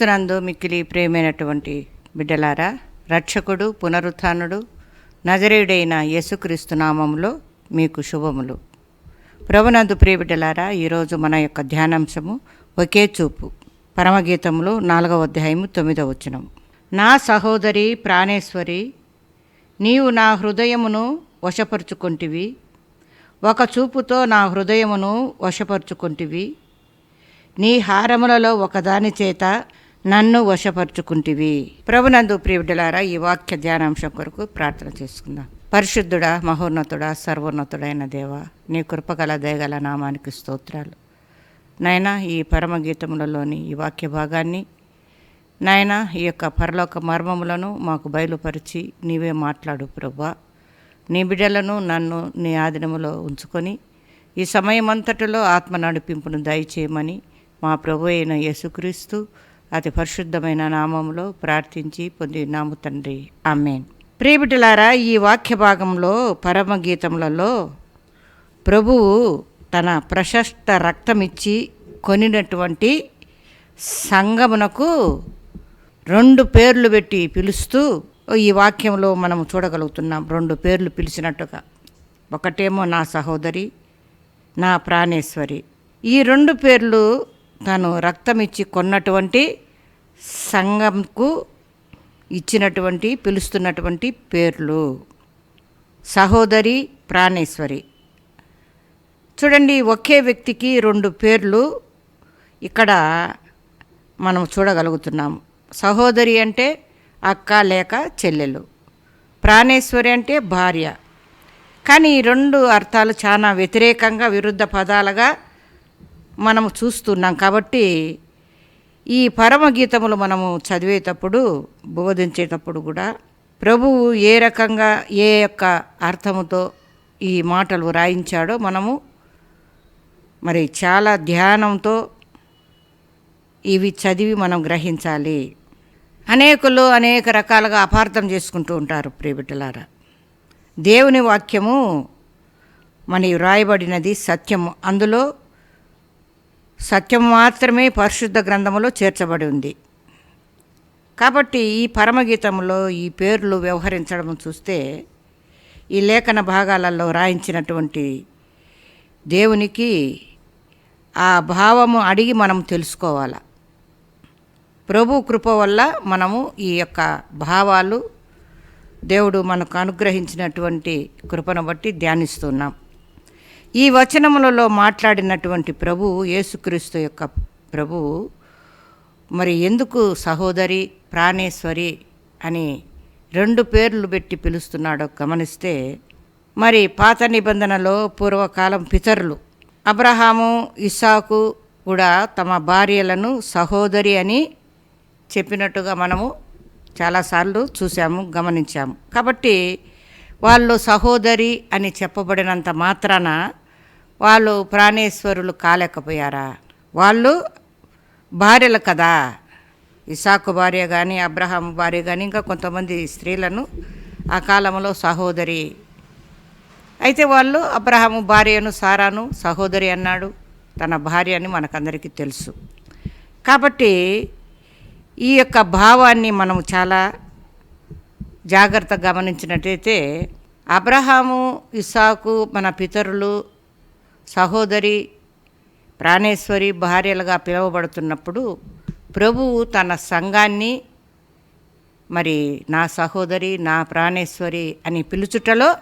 క్రీస్తునందు మిక్కిలి ప్రేమైనటువంటి బిడ్డలారా రక్షకుడు పునరుత్నుడు నజరేయుడైన యేసుక్రీస్తు నామములో మీకు శుభములు. ప్రభునందు ప్రియ బిడ్డలారా ఈరోజు మన యొక్క ధ్యానాంశము ఒకే చూపు. పరమగీతములు నాలుగవ అధ్యాయము తొమ్మిదవ వచనం. నా సహోదరి ప్రాణేశ్వరి నీవు నా హృదయమును వశపరుచుకొంటివి. ఒక చూపుతో నా హృదయమును వశపరుచుకొంటివి. నీ హారములలో ఒకదాని చేత నన్ను వశపరుచుకుంటివి. ప్రభునందు ప్రియుడలారా ఈ వాక్య ధ్యానాంశం కొరకు ప్రార్థన చేసుకుందాం. పరిశుద్ధుడా మహోన్నతుడా సర్వోన్నతుడైన దేవ నీ కృపగల దయగల నామానికి స్తోత్రాలు. నాయన ఈ పరమగీతములలోని ఈ వాక్య భాగాన్ని నాయన ఈ యొక్క పరలోక మర్మములను మాకు బయలుపరిచి నీవే మాట్లాడు ప్రభా. నీ బిడ్డలను నన్ను నీ ఆధీనములో ఉంచుకొని ఈ సమయం అంతటిలో ఆత్మ నడిపింపును దయచేయమని మా ప్రభు అయిన యేసుక్రీస్తు అతి పరిశుద్ధమైన నామములో ప్రార్థించి పొంది నాము తండ్రి. ఆమెన్. ప్రియబిడ్డలారా ఈ వాక్య భాగంలో పరమగీతములలో ప్రభువు తన ప్రశస్త రక్తమిచ్చి కొనినటువంటి సంగమునకు రెండు పేర్లు పెట్టి పిలుస్తూ ఈ వాక్యంలో మనం చూడగలుగుతున్నాం. రెండు పేర్లు పిలిచినట్టుగా. ఒకటేమో నా సహోదరి నా ప్రాణేశ్వరి. ఈ రెండు పేర్లు తను రక్తమిచ్చి కొన్నటువంటి సంఘంకు ఇచ్చినటువంటి పిలుస్తున్నటువంటి పేర్లు. సహోదరి ప్రాణేశ్వరి. చూడండి ఒకే వ్యక్తికి రెండు పేర్లు ఇక్కడ మనం చూడగలుగుతున్నాము. సహోదరి అంటే అక్క లేక చెల్లెలు. ప్రాణేశ్వరి అంటే భార్య. కానీ ఈ రెండు అర్థాలు చాలా వ్యతిరేకంగా విరుద్ధ పదాలుగా మనము చూస్తున్నాం కాబట్టి ఈ పరమగీతములు మనము చదివేటప్పుడు బోధించేటప్పుడు కూడా ప్రభువు ఏ రకంగా ఏ యొక్క అర్థముతో ఈ మాటలు రాయించాడో మనము మరి చాలా ధ్యానంతో ఇవి చదివి మనం గ్రహించాలి. అనేకులు అనేక రకాలుగా అపార్థం చేసుకుంటూ ఉంటారు ప్రియబిడ్డలారా దేవుని వాక్యము మన వ్రాయబడినది సత్యము. అందులో సత్యం మాత్రమే పరిశుద్ధ గ్రంథములో చేర్చబడి ఉంది. కాబట్టి ఈ పరమగీతంలో ఈ పేర్లు వ్యవహరించడం చూస్తే ఈ లేఖన భాగాలలో రాయించినటువంటి దేవునికి ఆ భావము అడిగి మనం తెలుసుకోవాలి. ప్రభు కృప వల్ల మనము ఈ యొక్క భావాలు దేవుడు మనకు అనుగ్రహించినటువంటి కృపను బట్టి ధ్యానిస్తున్నాం. ఈ వచనములలో మాట్లాడినటువంటి ప్రభువు యేసుక్రీస్తు యొక్క ప్రభువు మరి ఎందుకు సహోదరి ప్రాణేశ్వరి అని రెండు పేర్లు పెట్టి పిలుస్తున్నాడో గమనిస్తే మరి పాత నిబంధనలో పూర్వకాలం పితరులు అబ్రహాము ఇసాకు కూడా తమ భార్యలను సహోదరి అని చెప్పినట్టుగా మనము చాలాసార్లు చూసాము గమనించాము. కాబట్టి వాళ్ళు సహోదరి అని చెప్పబడినంత మాత్రాన వాళ్ళు ప్రాణేశ్వరులు కాలేకపోయారా? వాళ్ళు భార్యలు కదా? ఇసాకు భార్య కానీ అబ్రహాం భార్య కానీ ఇంకా కొంతమంది స్త్రీలను ఆ కాలంలో సహోదరి. అయితే వాళ్ళు అబ్రహాము భార్యను సారాను సహోదరి అన్నాడు. తన భార్య అని మనకందరికీ తెలుసు. కాబట్టి ఈ యొక్క భావాన్ని మనం చాలా జాగ్రత్తగా గమనించినట్టయితే అబ్రహాము ఇసాకు మన పితరులు సహోదరి ప్రాణేశ్వరి భార్యలుగా పిలువబడుతున్నప్పుడు ప్రభువు తన సంఘాన్ని మరి నా సహోదరి నా ప్రాణేశ్వరి అని పిలుచుటలో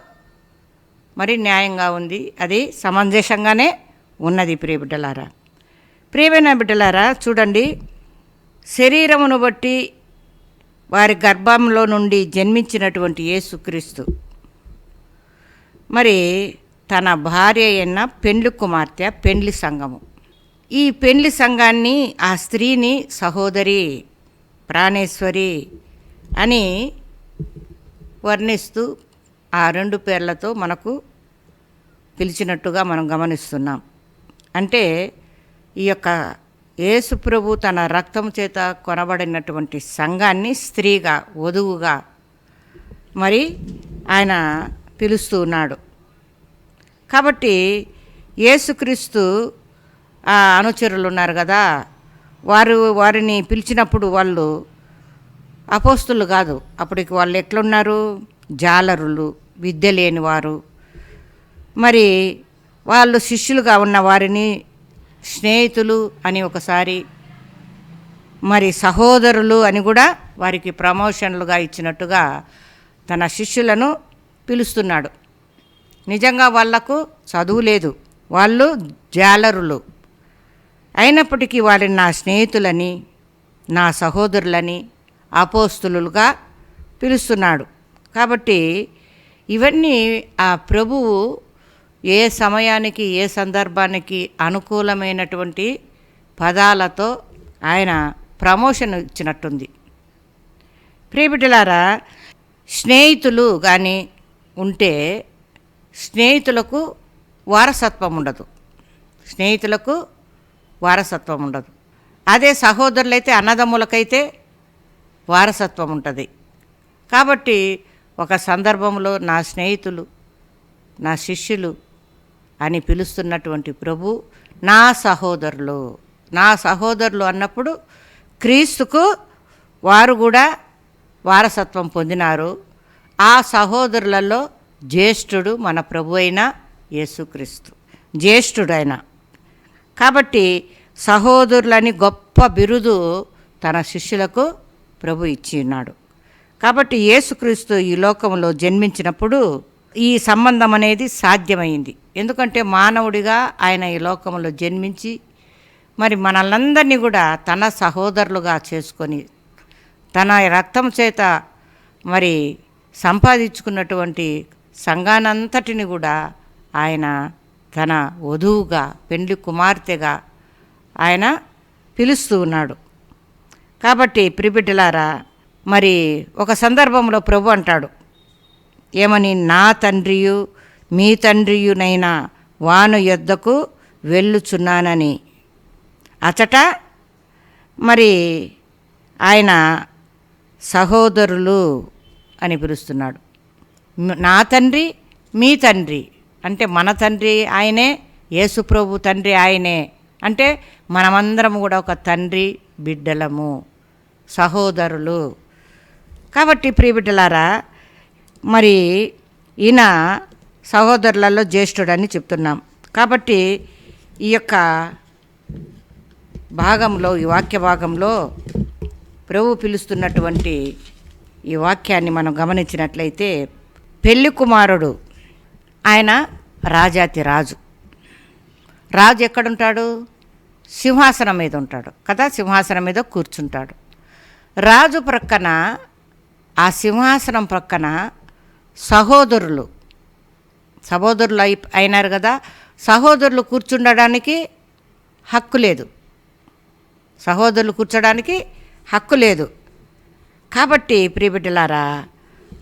మరి న్యాయంగా ఉంది. అది సమంజసంగానే ఉన్నది ప్రియ బిడ్డలారా. ప్రియమైన బిడ్డలారా చూడండి. శరీరమును బట్టి వారి గర్భంలో నుండి జన్మించినటువంటి యేసుక్రీస్తు. మరి తన భార్య అయిన పెండ్లి కుమార్తె పెండ్లి సంఘము ఈ పెండ్లి సంఘాన్ని ఆ స్త్రీని సహోదరి ప్రాణేశ్వరి అని వర్ణిస్తూ ఆ రెండు పేర్లతో మనకు పిలిచినట్టుగా మనం గమనిస్తున్నాం. అంటే ఈ యొక్క యేసుప్రభు తన రక్తం చేత కొనబడినటువంటి సంఘాన్ని స్త్రీగా వధువుగా మరి ఆయన పిలుస్తూ ఉన్నాడు. కాబట్టి యేసుక్రీస్తు ఆ అనుచరులు ఉన్నారు కదా. వారు వారిని పిలిచినప్పుడు వాళ్ళు అపోస్తులు కాదు. అప్పటికి వాళ్ళు ఎట్లున్నారు? జాలరులు విద్య లేని వారు. మరి వాళ్ళు శిష్యులుగా ఉన్న వారిని స్నేహితులు అని ఒకసారి మరి సహోదరులు అని కూడా వారికి ప్రమోషన్లుగా ఇచ్చినట్టుగా తన శిష్యులను పిలుస్తున్నాడు. నిజంగా వాళ్ళకు చదువు లేదు. వాళ్ళు జాలరులు. అయినప్పటికీ వాళ్ళని నా స్నేహితులని నా సహోదరులని అపోస్తులుగా పిలుస్తున్నాడు. కాబట్టి ఇవన్నీ ఆ ప్రభువు ఏ సమయానికి ఏ సందర్భానికి అనుకూలమైనటువంటి పదాలతో ఆయన ప్రమోషన్ ఇచ్చినట్టుంది. ప్రియబిడ్డలారా స్నేహితులు కానీ ఉంటే స్నేహితులకు వారసత్వం ఉండదు. స్నేహితులకు వారసత్వం ఉండదు. అదే సహోదరులైతే అన్నదమ్ములకైతే వారసత్వం ఉంటుంది. కాబట్టి ఒక సందర్భంలో నా స్నేహితులు నా శిష్యులు అని పిలుస్తున్నటువంటి ప్రభు నా సహోదరులు. నా సహోదరులు అన్నప్పుడు క్రీస్తుకు వారు కూడా వారసత్వం పొందినారు. ఆ సహోదరులలో జ్యేష్ఠుడు మన ప్రభు అయిన యేసుక్రీస్తు. జ్యేష్ఠుడైన. కాబట్టి సహోదరులని గొప్ప బిరుదు తన శిష్యులకు ప్రభు ఇచ్చి ఉన్నాడు. కాబట్టి యేసుక్రీస్తు ఈ లోకంలో జన్మించినప్పుడు ఈ సంబంధం అనేది సాధ్యమైంది. ఎందుకంటే మానవుడిగా ఆయన ఈ లోకంలో జన్మించి మరి మనల్నందరినీ కూడా తన సహోదరులుగా చేసుకొని తన రక్తం చేత మరి సంపాదించుకున్నటువంటి సంఘానంతటిని కూడా ఆయన తన వధువుగా పెండ్లి కుమార్తెగా ఆయన పిలుస్తూ ఉన్నాడు. కాబట్టి ప్రిబిడ్డలారా మరి ఒక సందర్భంలో ప్రభు అంటాడు ఏమని నా తండ్రియు మీ తండ్రియునైనా వాను యొద్దకు వెళ్ళుచున్నానని. అచట మరి ఆయన సహోదరులు అని పిలుస్తున్నాడు. నా తండ్రి మీ తండ్రి. అంటే మన తండ్రి ఆయనే యేసుప్రభు తండ్రి ఆయనే. అంటే మనమందరం కూడా ఒక తండ్రి బిడ్డలము సహోదరులు. కాబట్టి ప్రియబిడ్డలారా మరి ఈయన సహోదరులలో జ్యేష్ఠుడని చెప్తున్నాం. కాబట్టి ఈ యొక్క భాగంలో ఈ వాక్య భాగంలో ప్రభు పిలుస్తున్నటువంటి ఈ వాక్యాన్ని మనం గమనించినట్లయితే పెళ్ళి కుమారుడు. ఆయన రాజాతి రాజు. రాజు ఎక్కడుంటాడు? సింహాసనం మీద ఉంటాడు. కదా? సింహాసనం మీద కూర్చుంటాడు. రాజు ప్రక్కన ఆ సింహాసనం ప్రక్కన సహోదరులు. సహోదరులు అయి అయినారు కదా? సహోదరులు కూర్చుండడానికి హక్కు లేదు. సహోదరులు కూర్చోడానికి హక్కు లేదు. కాబట్టి ప్రియబిడ్డలారా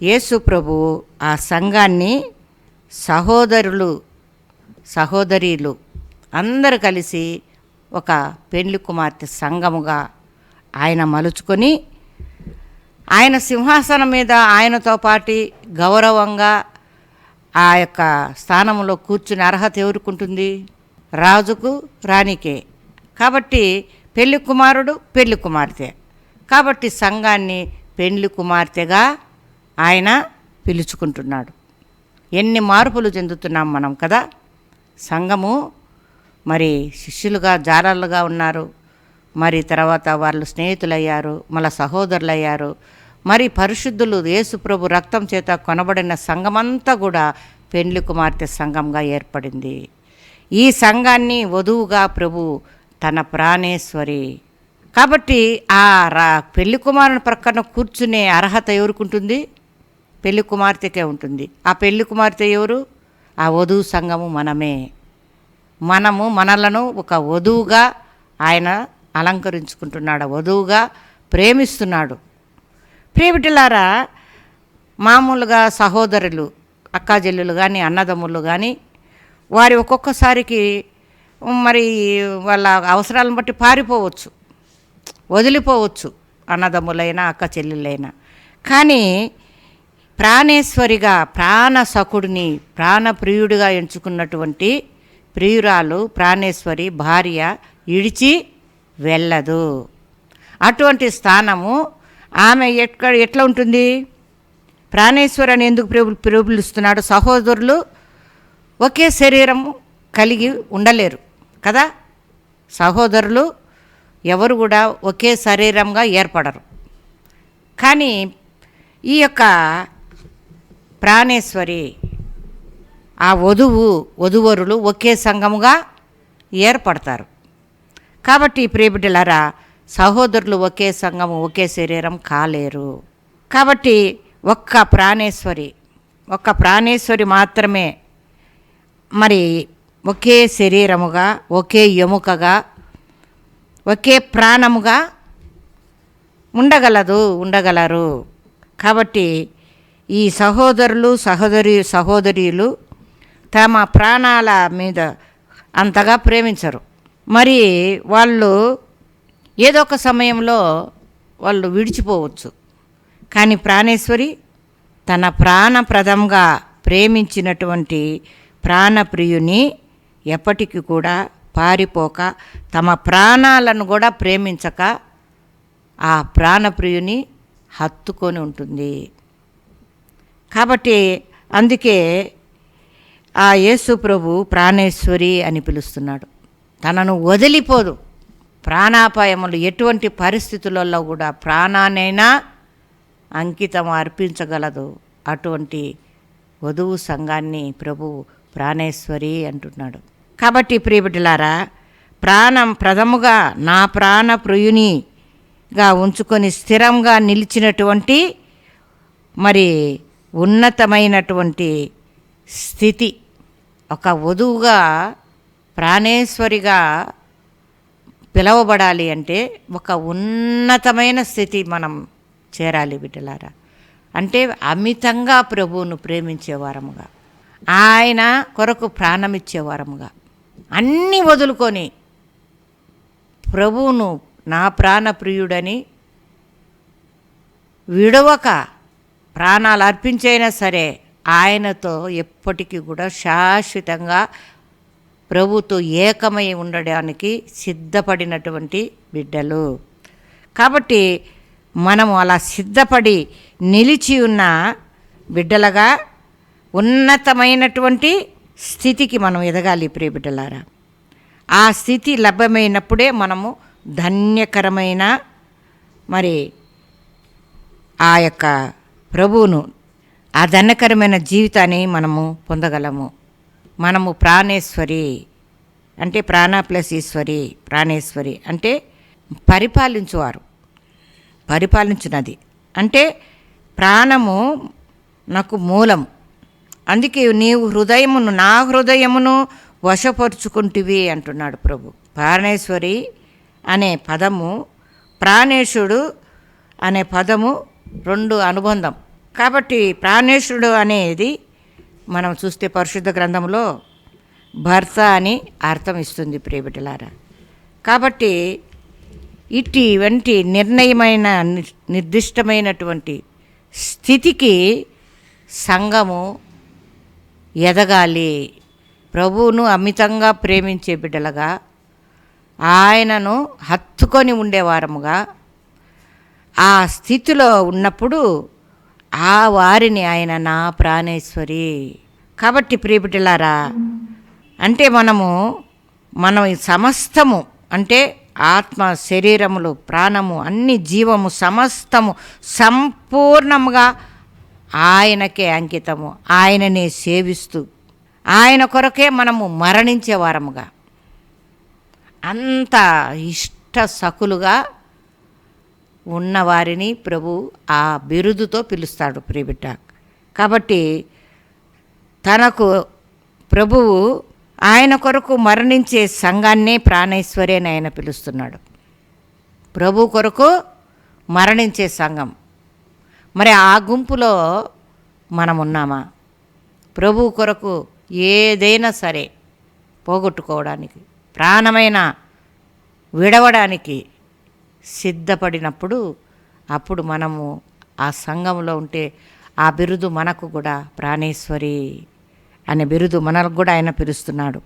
యేసు ప్రభు ఆ సంఘాన్ని సహోదరులు సహోదరీలు అందరూ కలిసి ఒక పెండ్లి కుమార్తె సంఘముగా ఆయన మలుచుకొని ఆయన సింహాసనం మీద ఆయనతో పాటి గౌరవంగా ఆ యొక్క స్థానంలో కూర్చుని అర్హత ఎవరుకుంటుంది? రాజుకు రాణికే. కాబట్టి పెళ్ళి కుమారుడు పెళ్ళి కుమార్తె. కాబట్టి సంఘాన్ని పెళ్ళి కుమార్తెగా ఆయన పిలుచుకుంటున్నాడు. ఎన్ని మార్పులు చెందుతున్నాం మనం కదా? సంఘము మరి శిష్యులుగా జారాలుగా ఉన్నారు. మరి తర్వాత వాళ్ళు స్నేహితులయ్యారు మళ్ళా సహోదరులయ్యారు. మరి పరిశుద్ధులు యేసుప్రభు రక్తం చేత కొనబడిన సంఘమంతా కూడా పెండ్లి కుమార్తె సంఘంగా ఏర్పడింది. ఈ సంఘాన్ని వధువుగా ప్రభు తన ప్రాణేశ్వరి. కాబట్టి ఆ రా పెళ్ళి కుమారుని ప్రక్కన కూర్చునే అర్హత ఎవరుకుంటుంది పెళ్ళి కుమార్తెకే ఉంటుంది. ఆ పెళ్ళి కుమార్తె ఎవరు? ఆ వధువు సంఘము మనమే. మనము మనలను ఒక వధువుగా ఆయన అలంకరించుకుంటున్నాడు. ఆ వధువుగా ప్రేమిస్తున్నాడు. ప్రేమిటలారా మామూలుగా సహోదరులు అక్కాజెల్లులు కానీ అన్నదమ్ములు కానీ వారి ఒక్కొక్కసారికి మరి వాళ్ళ అవసరాలను బట్టి పారిపోవచ్చు వదిలిపోవచ్చు అన్నదమ్ములైనా అక్క చెల్లెళ్ళైనా. కానీ ప్రాణేశ్వరిగా ప్రాణ సకుడిని ప్రాణప్రియుడిగా ఎంచుకున్నటువంటి ప్రియురాలు ప్రాణేశ్వరి భార్య ఇడిచి వెళ్ళదు. అటువంటి స్థానము ఆమె ఎక్కడ ఎట్లా ఉంటుంది? ప్రాణేశ్వరి అని ఎందుకు ప్రభు పిలుపులుస్తున్నాడు సహోదరులు ఒకే శరీరం కలిగి ఉండలేరు కదా? సహోదరులు ఎవరు కూడా ఒకే శరీరంగా ఏర్పడరు. కానీ ఈ యొక్క ప్రాణేశ్వరి. ఆ వధువు వధువరులు ఒకే సంఘముగా ఏర్పడతారు. కాబట్టి ప్రియబిడ్డలారా సహోదరులు ఒకే సంఘము ఒకే శరీరం కాలేరు. కాబట్టి ఒక్క ప్రాణేశ్వరి ఒక్క ప్రాణేశ్వరి మాత్రమే మరి ఒకే శరీరముగా ఒకే ఎముకగా ఒకే ప్రాణముగా ఉండగలదు ఉండగలరు. కాబట్టి ఈ సహోదరులు సహోదరి సహోదరీలు తమ ప్రాణాల మీద అంతగా ప్రేమించరు. మరి వాళ్ళు ఏదో ఒక సమయంలో వాళ్ళు విడిచిపోవచ్చు. కానీ ప్రాణేశ్వరి తన ప్రాణప్రదంగా ప్రేమించినటువంటి ప్రాణప్రియుని ఎప్పటికీ కూడా పారిపోక తమ ప్రాణాలను కూడా ప్రేమించక ఆ ప్రాణప్రియుని హత్తుకొని ఉంటుంది. కాబట్టి అందుకే ఆ యేసు ప్రభు ప్రాణేశ్వరి అని పిలుస్తున్నాడు. తనను వదిలిపోదు. ప్రాణాపాయములు ఎటువంటి పరిస్థితులలో కూడా ప్రాణానైనా అంకితం అర్పించగలదు. అటువంటి వధువు సంఘాన్ని ప్రభు ప్రాణేశ్వరి అంటున్నాడు. కాబట్టి ప్రియబిడ్డలారా ప్రాణం ప్రథముగా నా ప్రాణ ప్రియునిగా ఉంచుకొని స్థిరంగా నిలిచినటువంటి మరి ఉన్నతమైనటువంటి స్థితి. ఒక వధువుగా ప్రాణేశ్వరిగా పిలవబడాలి అంటే ఒక ఉన్నతమైన స్థితి మనం చేరాలి బిడ్డలారా. అంటే అమితంగా ప్రభువును ప్రేమించేవారముగా ఆయన కొరకు ప్రాణమిచ్చేవారముగా అన్నీ వదులుకొని ప్రభువును నా ప్రాణప్రియుడని విడవక ప్రాణాలు అర్పించైనా సరే ఆయనతో ఎప్పటికీ కూడా శాశ్వతంగా ప్రభుతో ఏకమై ఉండడానికి సిద్ధపడినటువంటి బిడ్డలు. కాబట్టి మనము అలా సిద్ధపడి నిలిచి ఉన్న బిడ్డలుగా ఉన్నతమైనటువంటి స్థితికి మనం ఎదగాలి ప్రియ బిడ్డలారా. ఆ స్థితి లభ్యమైనప్పుడే మనము ధన్యకరమైన మరి ఆ యొక్క ప్రభువును ఆ ధన్యకరమైన జీవితాన్ని మనము పొందగలము. మనము ప్రాణేశ్వరి అంటే ప్రాణ ప్లస్ ఈశ్వరి ప్రాణేశ్వరి అంటే పరిపాలించువారు. పరిపాలించినది. అంటే ప్రాణము నాకు మూలం. అందుకే నీవు హృదయమును నా హృదయమును వశపరుచుకుంటివి అంటున్నాడు ప్రభు. ప్రాణేశ్వరి అనే పదము ప్రాణేశుడు అనే పదము రెండు అనుబంధం. కాబట్టి ప్రాణేశ్వరుడు అనేది మనం చూస్తే పరిశుద్ధ గ్రంథంలో భర్త అని అర్థం ఇస్తుంది ప్రియబిడ్డలారా కాబట్టి ఇటువంటి నిర్ణయమైన ని- నిర్దిష్టమైనటువంటి స్థితికి సంఘము ఎదగాలి. ప్రభువును అమితంగా ప్రేమించే బిడ్డలుగా ఆయనను హత్తుకొని ఉండేవారముగా ఆ స్థితిలో ఉన్నప్పుడు ఆ వారిని ఆయన నా ప్రాణేశ్వరి. కాబట్టి ప్రియబిడ్డలారా అంటే మనము మనం సమస్తము అంటే ఆత్మ శరీరములు ప్రాణము అన్ని జీవము సమస్తము సంపూర్ణముగా ఆయనకే అంకితము ఆయననే సేవిస్తూ ఆయన కొరకే మనము మరణించేవారముగా అంత ఇష్ట సకులుగా ఉన్నవారిని ప్రభు ఆ బిరుదుతో పిలుస్తాడు ప్రియబిడ్డ. కాబట్టి తనకు ప్రభువు ఆయన కొరకు మరణించే సంఘాన్నే ప్రాణేశ్వరి అని ఆయన పిలుస్తున్నాడు. ప్రభు కొరకు మరణించే సంఘం. మరి ఆ గుంపులో మనం ఉన్నామా ప్రభు కొరకు ఏదైనా సరే పోగొట్టుకోవడానికి ప్రాణమైన విడవడానికి సిద్ధపడినప్పుడు అప్పుడు మనము ఆ సంఘంలో ఉంటే ఆ బిరుదు మనకు కూడా ప్రాణేశ్వరి అనే బిరుదు మనకు కూడా ఆయన పిలుస్తున్నాడు.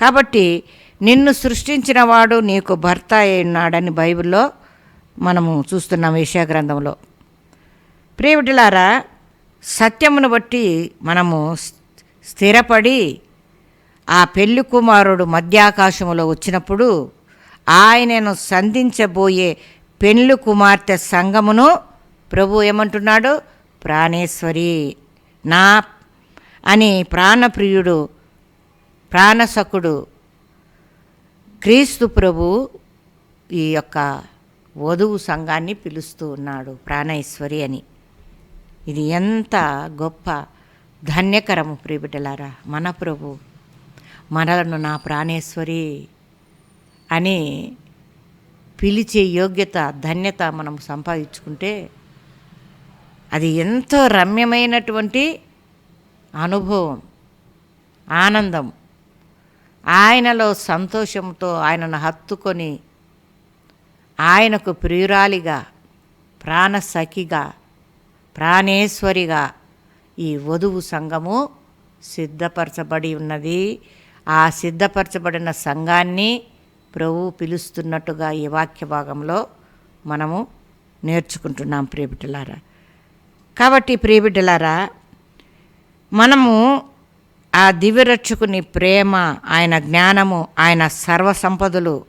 కాబట్టి నిన్ను సృష్టించిన వాడు నీకు భర్త అయి ఉన్నాడని బైబిల్లో మనము చూస్తున్నాం ఏషియా గ్రంథంలో. ప్రియవిటులారా సత్యమును బట్టి మనము స్థిరపడి ఆ పెళ్ళి కుమారుడు మధ్యాకాశంలో వచ్చినప్పుడు ఆయనను సంధించబోయే పెళ్ళి కుమార్తె సంగమును ప్రభు ఏమంటున్నాడు? ప్రాణేశ్వరి నా అని ప్రాణప్రియుడు ప్రాణసకుడు క్రీస్తు ప్రభు ఈ యొక్క వధువు సంఘాన్ని పిలుస్తూ ఉన్నాడు ప్రాణేశ్వరి అని. ఇది ఎంత గొప్ప ధన్యకరము ప్రియబిడ్డలారా మన ప్రభు మనలను నా ప్రాణేశ్వరి అని పిలిచే యోగ్యత ధన్యత మనం సంపాదించుకుంటే అది ఎంతో రమ్యమైనటువంటి అనుభవం ఆనందం. ఆయనలో సంతోషంతో ఆయనను హత్తుకొని ఆయనకు ప్రియురాలిగా ప్రాణసఖిగా ప్రాణేశ్వరిగా ఈ వధువు సంఘము సిద్ధపరచబడి ఉన్నది. ఆ సిద్ధపరచబడిన సంఘాన్ని ప్రభు పిలుస్తున్నట్టుగా ఈ వాక్య భాగంలో మనము నేర్చుకుంటున్నాం ప్రియబిడ్డలారా. కాబట్టి ప్రియబిడ్డలారా మనము ఆ దివ్యరక్షకుని ప్రేమ ఆయన జ్ఞానము ఆయన సర్వసంపదలు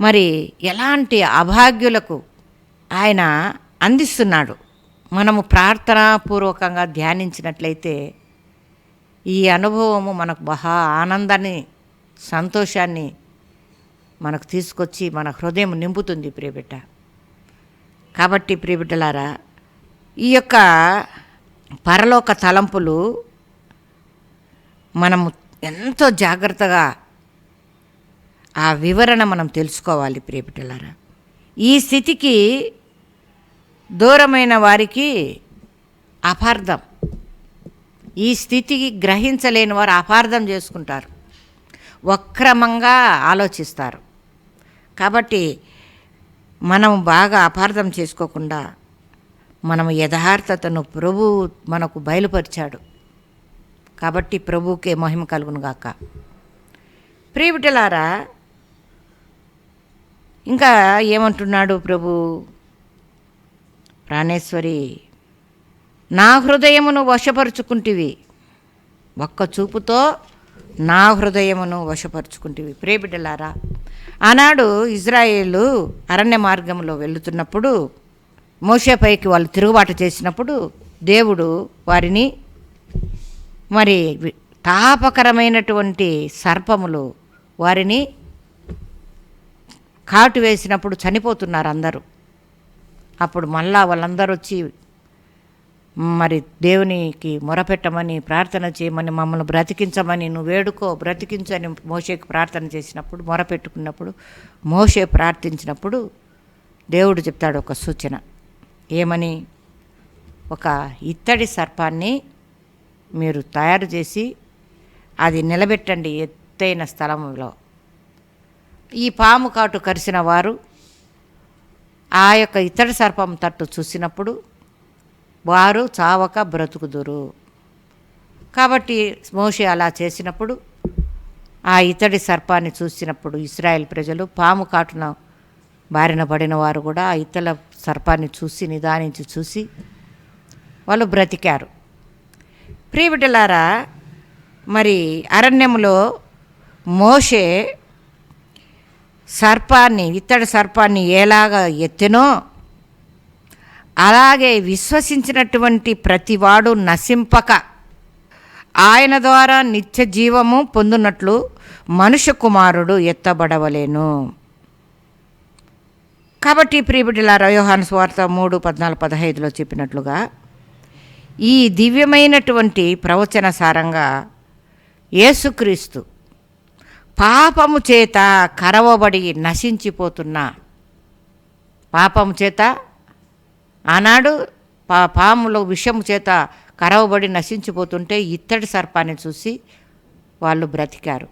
మరి ఎలాంటి అభాగ్యులకు ఆయన అందిస్తున్నాడు? మనము ప్రార్థనాపూర్వకంగా ధ్యానించినట్లయితే ఈ అనుభవము మనకు బహా ఆనందాన్ని సంతోషాన్ని మనకు తీసుకొచ్చి మన హృదయం నింపుతుంది ప్రియబిడ్డ. కాబట్టి ప్రియబిడ్డలారా ఈ యొక్క పరలోక తలంపులు మనము ఎంతో జాగ్రత్తగా ఆ వివరణ మనం తెలుసుకోవాలి ప్రియబిడ్డలారా. ఈ స్థితికి దూరమైన వారికి అపార్థం. ఈ స్థితికి గ్రహించలేని వారు అపార్థం చేసుకుంటారు. వక్రమంగా ఆలోచిస్తారు. కాబట్టి మనం బాగా అపార్థం చేసుకోకుండా మనం యథార్థతను ప్రభు మనకు బయలుపరిచాడు. కాబట్టి ప్రభుకే మహిమ కలుగును గాక. ఇంకా ఏమంటున్నాడు ప్రభు? ప్రాణేశ్వరి నా హృదయమును వశపరుచుకుంటివి. ఒక్క చూపుతో నా హృదయమును వశపరుచుకుంటివి. ప్రియబిడ్డలారా ఆనాడు ఇజ్రాయేలు అరణ్య మార్గంలో వెళుతున్నప్పుడు మోషేపైకి వాళ్ళు తిరుగుబాటు చేసినప్పుడు దేవుడు వారిని మరి తాపకరమైనటువంటి సర్పములు వారిని కాటు వేసినప్పుడు చనిపోతున్నారు అందరూ. అప్పుడు మళ్ళా వాళ్ళందరూ వచ్చి మరి దేవునికి మొరపెట్టమని ప్రార్థన చేయమని మమ్మల్ని బ్రతికించమని నువ్వు వేడుకో బ్రతికించని మోషేకి ప్రార్థన చేసినప్పుడు మొరపెట్టుకున్నప్పుడు మోషే ప్రార్థించినప్పుడు దేవుడు చెప్తాడు ఒక సూచన. ఏమని? ఒక ఇత్తడి సర్పాన్ని మీరు తయారు చేసి అది నిలబెట్టండి ఎత్తైన స్థలంలో ఈ పాము కాటు కరిసిన వారు ఆ యొక్క ఇత్తడి సర్పం తట్టు చూసినప్పుడు వారు చావక బ్రతుకుదురు. కాబట్టి మోషే అలా చేసినప్పుడు ఆ ఇతడి సర్పాన్ని చూసినప్పుడు ఇస్రాయెల్ ప్రజలు పాము కాటున బారిన పడిన వారు కూడా ఆ ఇతల సర్పాన్ని చూసి నిదానించి చూసి వాళ్ళు బ్రతికారు. ప్రియబిడ్డలారా మరి అరణ్యంలో మోషే సర్పాన్ని ఇత్తడి సర్పాన్ని ఎలాగ ఎత్తినో అలాగే విశ్వసించినటువంటి ప్రతివాడు నశింపక. ఆయన ద్వారా నిత్య జీవము పొందునట్లు మనుష్య కుమారుడు ఎత్తబడవలేను. కాబట్టి ప్రియబిడ్డలారా రయోహాన్ స్వార్త మూడు పద్నాలుగు పదహైదులో చెప్పినట్లుగా ఈ దివ్యమైనటువంటి ప్రవచన సారంగా యేసుక్రీస్తు పాపము చేత కరవబడి నశించిపోతున్న. పాపము చేత ఆనాడు పా పాములు విషము చేత కరవబడి నశించిపోతుంటే ఇత్తడి సర్పాన్ని చూసి వాళ్ళు బ్రతికారు.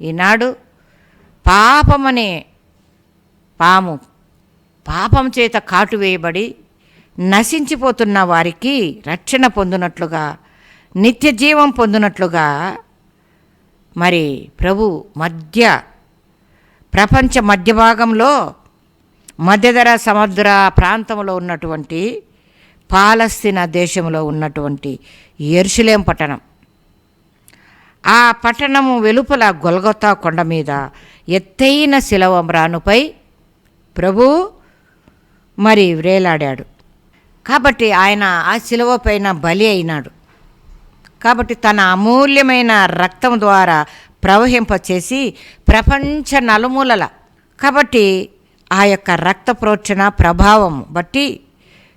ఈనాడు పాపమనే పాము పాపం చేత కాటు వేయబడి నశించిపోతున్న వారికి రక్షణ పొందినట్లుగా నిత్య జీవం పొందినట్లుగా మరి ప్రభు మధ్య ప్రపంచ మధ్య భాగంలో మధ్యధర సముద్ర ప్రాంతంలో ఉన్నటువంటి పాలస్తీనా దేశంలో ఉన్నటువంటి ఎర్షులేం పట్టణం. ఆ పట్టణము వెలుపల గొల్గొతా కొండ మీద ఎత్తైన శిలవమ్రానుపై ప్రభు మరి వ్రేలాడాడు కాబట్టి ఆయన ఆ శిలువ పైన బలి అయినాడు. కాబట్టి తన అమూల్యమైన రక్తం ద్వారా ప్రవహింపచేసి ప్రపంచ నలుమూలల. కాబట్టి ఆ యొక్క రక్త ప్రోక్షణ ప్రభావం బట్టి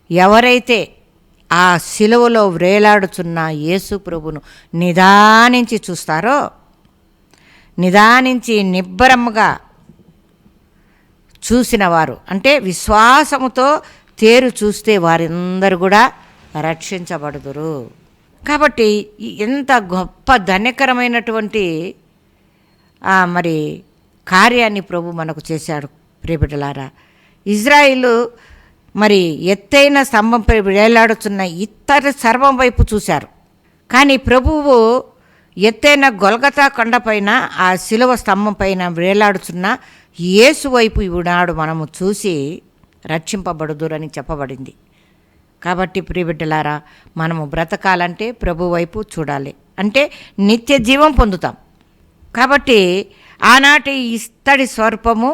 ఎవరైతే ఆ శిలువలో వ్రేలాడుచున్న యేసు ప్రభును నిదానించి చూస్తారో నిదానించి నిబ్బరముగా చూసినవారు అంటే విశ్వాసముతో తేరు చూస్తే వారందరూ కూడా రక్షించబడుదురు. కాబట్టి ఎంత గొప్ప ధన్యకరమైనటువంటి మరి కార్యాన్ని ప్రభు మనకు చేశాడు. ప్రియబిడ్డలారా ఇజ్రాయిలు మరి ఎత్తైన స్తంభంపై వేలాడుతున్న ఇతర సర్వం వైపు చూశారు. కానీ ప్రభువు ఎత్తైన గొలగతా కొండపైన ఆ శిలువ స్తంభం పైన వేలాడుతున్న యేసు వైపు ఈనాడు మనము చూసి రక్షింపబడుదురని చెప్పబడింది. కాబట్టి ప్రియబిడ్డలారా మనము బ్రతకాలంటే ప్రభు వైపు చూడాలి. అంటే నిత్య జీవం పొందుతాం. కాబట్టి ఆనాటి ఇత్తడి స్వరూపము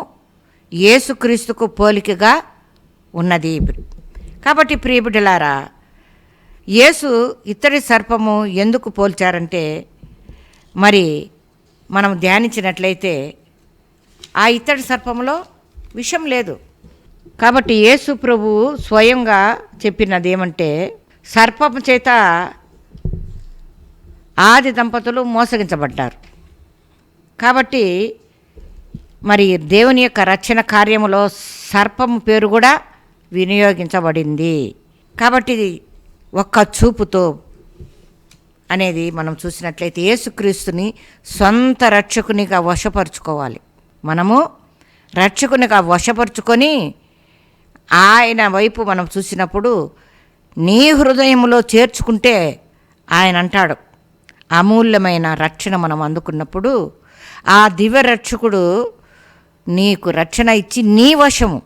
యేసుక్రీస్తుకు పోలికగా ఉన్నది కాబట్టి ప్రియబిడ్డలారా యేసు ఇత్తడి సర్పము ఎందుకు పోల్చారంటే మరి మనం ధ్యానించినట్లయితే ఆ ఇత్తడి సర్పంలో విషం లేదు. కాబట్టి యేసు ప్రభువు స్వయంగా చెప్పినది ఏమంటే సర్పము చేత ఆది దంపతులు మోసగించబడ్డారు. కాబట్టి మరి దేవుని యొక్క రక్షణ కార్యములో సర్పము పేరు కూడా వినియోగించబడింది. కాబట్టి ఒక్క చూపుతో అనేది మనం చూసినట్లయితే యేసుక్రీస్తుని సొంత రక్షకునిగా వశపరుచుకోవాలి. మనము రక్షకునిగా వశపరుచుకొని ఆయన వైపు మనం చూసినప్పుడు నీ హృదయంలో చేర్చుకుంటే ఆయన అంటాడు. అమూల్యమైన రక్షణ మనం అందుకున్నప్పుడు ఆ దివ్య రక్షకుడు నీకు రక్షణ ఇచ్చి నీ వశము.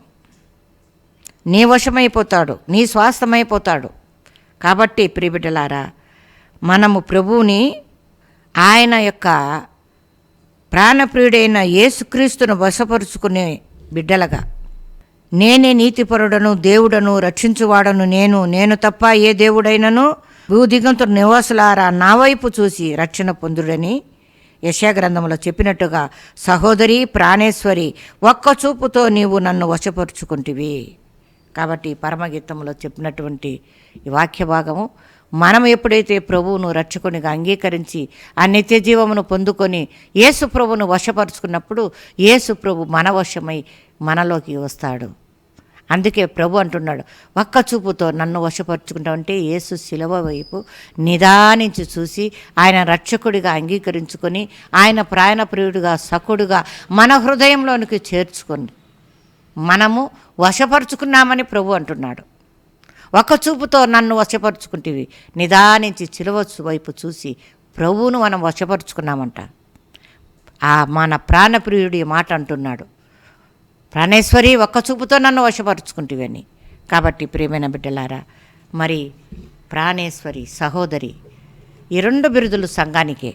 నీ వశమైపోతాడు నీ స్వాస్థమైపోతాడు. కాబట్టి ప్రియబిడ్డలారా మనము ప్రభువుని ఆయన యొక్క ప్రాణప్రియుడైన యేసుక్రీస్తును వశపరుచుకునే బిడ్డలగా. నేనే నీతిపరుడను దేవుడను రక్షించువాడను నేను నేను తప్ప ఏ దేవుడైనను? భూదిగంతు నివాసులారా నా వైపు చూసి రక్షణ పొందుడని యశాగ్రంథంలో చెప్పినట్టుగా సహోదరి ప్రాణేశ్వరి ఒక్క చూపుతో నీవు నన్ను వశపరుచుకుంటివి. కాబట్టి పరమగీతంలో చెప్పినటువంటి ఈ వాక్య భాగము మనం ఎప్పుడైతే ప్రభువును రక్షకునిగా అంగీకరించి ఆ నిత్య జీవమును పొందుకొని యేసు ప్రభువును వశపరుచుకున్నప్పుడు యేసు ప్రభు మన వశమై మనలోకి వస్తాడు. అందుకే ప్రభు అంటున్నాడు ఒక్క చూపుతో నన్ను వశపరుచుకుంటామంటే యేసు శిలవ వైపు నిదానించి చూసి ఆయన రక్షకుడిగా అంగీకరించుకొని ఆయన ప్రాణప్రియుడిగా సకుడుగా మన హృదయంలోనికి చేర్చుకొని మనము వశపరుచుకున్నామని ప్రభు అంటున్నాడు. ఒక చూపుతో నన్ను వశపరుచుకుంటేవి నిదానించి చిలువచ్చు వైపు చూసి ప్రభువును మనం వశపరుచుకున్నామంట. ఆ మన ప్రాణప్రియుడి మాట అంటున్నాడు. ప్రాణేశ్వరి ఒక్క చూపుతో నన్ను వశపరుచుకుంటేవని. కాబట్టి ప్రియమైన బిడ్డలారా మరి ప్రాణేశ్వరి సహోదరి ఈ రెండు బిరుదులు సంఘానికే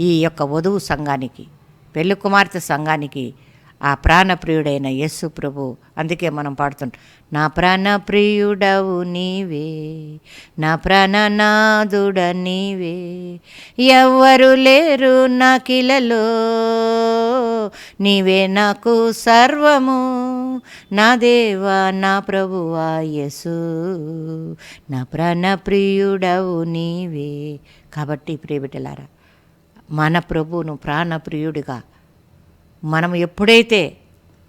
ఈ యొక్క వధువు సంఘానికి పెళ్ళి కుమార్తె సంఘానికి ఆ ప్రాణప్రియుడైన యస్సు ప్రభు అందుకే మనం పాడుతుంటాం నా ప్రాణప్రియుడవు నీవే నా ప్రాణనాథుడ నీవే ఎవ్వరు లేరు నాకిలలో. నీవే నాకు సర్వము. నా దేవా నా ప్రభువా యేసు. నా ప్రాణప్రియుడవు నీవే. కాబట్టి ప్రియబిడ్డలారా మన ప్రభువును ప్రాణప్రియుడిగా మనం ఎప్పుడైతే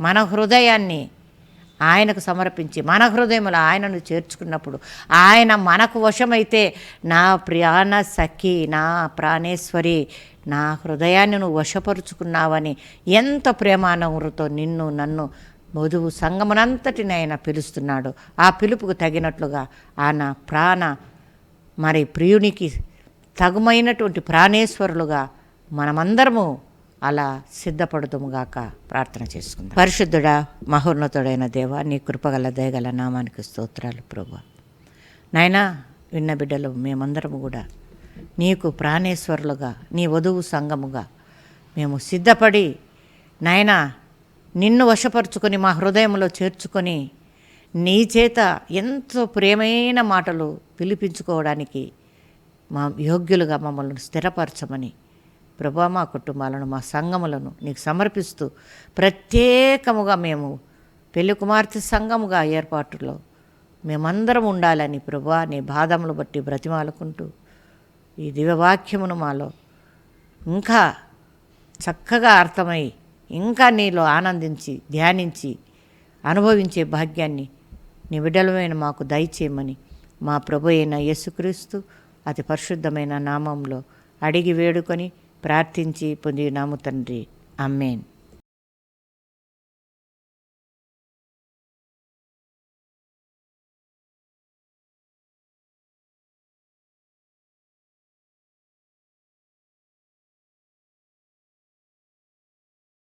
మన హృదయాన్ని ఆయనకు సమర్పించి మన హృదయంలో ఆయనను చేర్చుకున్నప్పుడు ఆయన మనకు వశమైతే నా ప్రాణ సఖి నా ప్రాణేశ్వరి నా హృదయాన్ని నువ్వు వశపరుచుకున్నావని ఎంత ప్రేమానవులతో నిన్ను నన్ను వధువు సంగమనంతటిని ఆయన పిలుస్తున్నాడు. ఆ పిలుపుకు తగినట్లుగా ఆయన ప్రాణ మరి ప్రియునికి తగుమైనటువంటి ప్రాణేశ్వరులుగా మనమందరము అలా సిద్ధపడుతుముగాక ప్రార్థన చేసుకుందాం. పరిశుద్ధుడా మహోన్నతుడైన దేవ నీ కృపగల దయగల నామానికి స్తోత్రాలు ప్రభు నాయనా విన్న బిడ్డలు మేమందరము కూడా నీకు ప్రాణేశ్వరులుగా నీ వధువు సంఘముగా మేము సిద్ధపడి నాయనా నిన్ను వశపరుచుకొని మా హృదయంలో చేర్చుకొని నీ చేత ఎంతో ప్రేమైన మాటలు పిలిపించుకోవడానికి మా యోగ్యులుగా మమ్మల్ని స్థిరపరచమని ప్రభా మా కుటుంబాలను మా సంఘములను నీకు సమర్పిస్తూ ప్రత్యేకముగా మేము పెళ్ళి కుమార్తె సంఘముగా ఏర్పాటులో మేమందరం ఉండాలని ప్రభా నీ బాధములు బట్టి బ్రతిమాలుకుంటూ ఈ దివ్యవాక్యమును మాలో ఇంకా చక్కగా అర్థమై ఇంకా నీలో ఆనందించి ధ్యానించి అనుభవించే భాగ్యాన్ని నీ బిడ్డలమైన మాకు దయచేయమని మా ప్రభు అయిన యేసుక్రీస్తు అతి పరిశుద్ధమైన నామంలో అడిగి వేడుకొని ప్రార్థించి పొందినాము తండ్రి. అమ్మేన్